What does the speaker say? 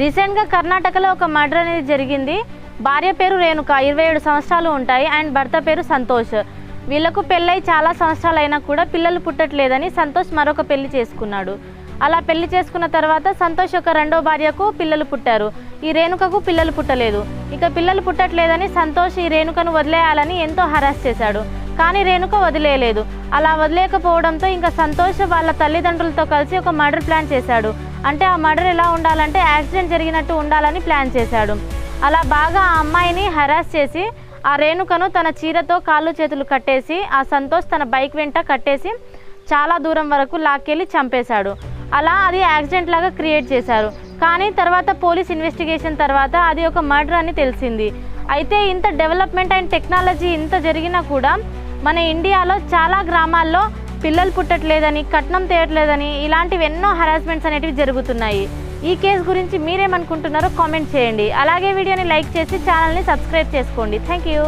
రీసెంట్గా కర్ణాటకలో ఒక మర్డర్ అనేది జరిగింది. భార్య పేరు రేణుక ఇరవై ఏడు సంవత్సరాలు ఉంటాయి. అండ్ భర్త పేరు సంతోష్. వీళ్ళకు పెళ్ళై చాలా సంవత్సరాలు అయినా కూడా పిల్లలు పుట్టట్లేదని సంతోష్ మరొక పెళ్ళి చేసుకున్నాడు. అలా పెళ్ళి చేసుకున్న తర్వాత సంతోష్ యొక్క రెండో భార్యకు పిల్లలు పుట్టారు. ఈ రేణుకకు పిల్లలు పుట్టలేదు. ఇక పిల్లలు పుట్టట్లేదని సంతోష్ ఈ రేణుకను వదిలేయాలని ఎంతో హరాస్ చేశాడు. కానీ రేణుక వదిలేయలేదు. అలా వదిలేకపోవడంతో ఇంకా సంతోష్ వాళ్ళ తల్లిదండ్రులతో కలిసి ఒక మర్డర్ ప్లాన్ చేశాడు. అంటే ఆ మర్డర్ ఎలా ఉండాలంటే యాక్సిడెంట్ జరిగినట్టు ఉండాలని ప్లాన్ చేశాడు. అలా బాగా ఆ అమ్మాయిని హెరాస్ చేసి ఆ రేణుకను తన చీరతో కాళ్ళు చేతులు కట్టేసి ఆ సంతోష్ తన బైక్ వెంట కట్టేసి చాలా దూరం వరకు లాక్కెళ్ళి చంపేశాడు. అలా అది యాక్సిడెంట్ లాగా క్రియేట్ చేశారు. కానీ తర్వాత పోలీస్ ఇన్వెస్టిగేషన్ తర్వాత అది ఒక మర్డర్ అని తెలిసింది. అయితే ఇంత డెవలప్మెంట్ అండ్ టెక్నాలజీ ఇంత జరిగినా కూడా మన ఇండియాలో చాలా గ్రామాల్లో పిల్లలు పుట్టట్లేదని కట్నం తేయట్లేదని ఇలాంటివి ఎన్నో హరాస్మెంట్స్ అనేటివి జరుగుతున్నాయి. ఈ కేసు గురించి మీరేమనుకుంటున్నారో కామెంట్ చేయండి. అలాగే వీడియోని లైక్ చేసి ఛానల్ని సబ్స్క్రైబ్ చేసుకోండి. Thank you